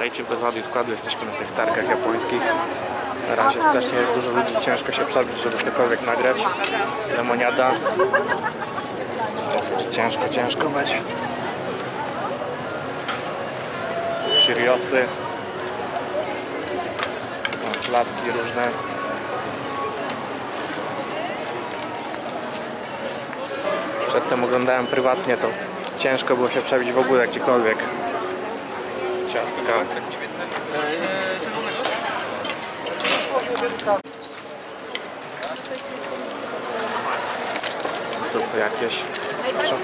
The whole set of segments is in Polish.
Witajcie bez ładu i składu, jesteśmy na tych targach japońskich. Na razie strasznie jest dużo ludzi, ciężko się przebić, żeby cokolwiek nagrać. Lemoniada. Ciężko, ciężko będzie. Shiriosy. Placki różne. Przedtem oglądałem prywatnie, to ciężko było się przebić w ogóle gdziekolwiek. Ciastka. Zupy jakieś. Proszę.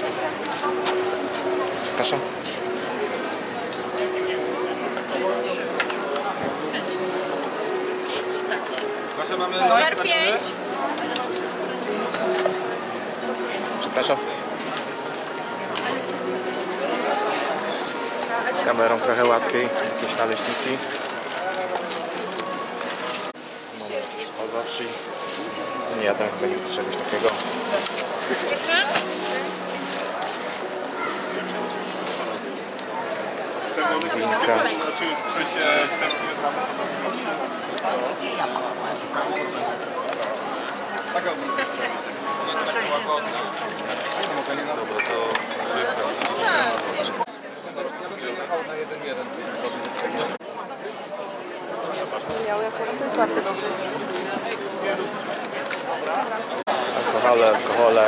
Proszę. Numer 5. Przepraszam. Kamerą trochę łatwiej. Jakieś naleśniki. Pozaczy. Nie jadłem chyba nigdy czegoś takiego. Proszę. Winka. Alkohole, alkohole.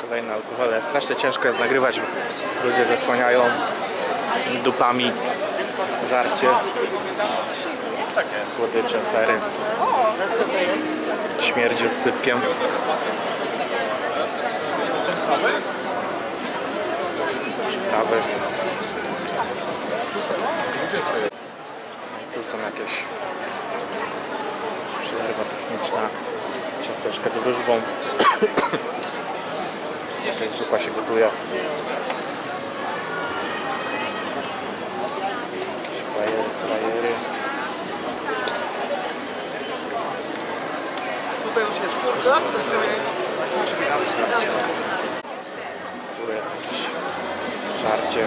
Kolejne alkohole. Strasznie ciężko jest nagrywać, bo ludzie zasłaniają dupami żarcie. Słodycze, sery. Śmierdzi odsypkiem. Przyprawy. Są jakieś przerwa techniczna. Ciasteczka z wróżbą. Jakaś zupa się gotuje. Jakieś bajery, slajery. Tutaj już jest kurczak, Tu jest jakieś żarcie.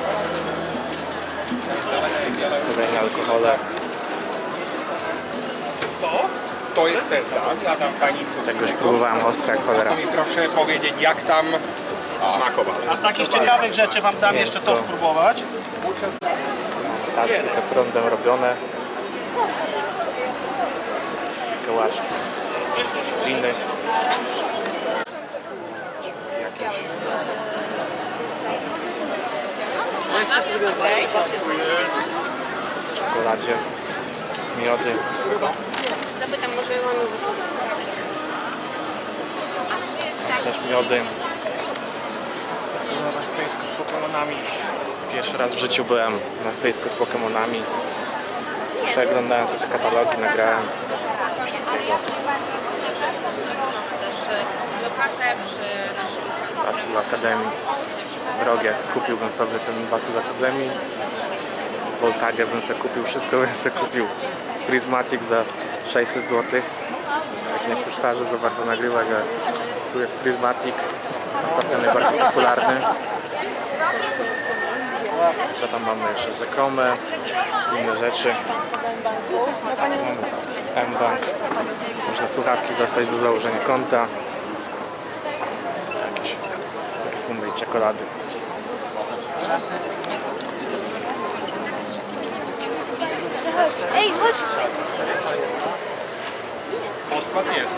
Kolejne alkohole. To jest ten sam, ja tam pani co Tego już próbowałem ostra cholera. To mi proszę powiedzieć, jak tam smakowało. A z takich ciekawych rzeczy Wam dam jeszcze to spróbować. Tacki te prądem robione. Kołaczki. Gliny. Jakieś czekoladzie. Miody. Zapytam, może mamy Też miody. To na stoisku z Pokemonami. Pierwszy raz w życiu byłem na stoisku z Pokemonami. Przeglądałem sobie te katalogi, nagrałem. Coś takiego. naszym Battle Academy. Wrogie. Kupiłbym sobie ten Battle Academy. Voltadzie bym sobie kupił wszystko, bym sobie kupił Prismatic za 600 zł. Jak nie chcę twarzy za bardzo nagrywać, ale tu jest Prismatic. Ostatnio najbardziej popularny. Co tam mamy jeszcze? Zekromę, inne rzeczy. M-Bank. Można słuchawki dostać do założenia konta. Jakieś perfumy i czekolady. Ej, chodź tutaj. Podkład jest.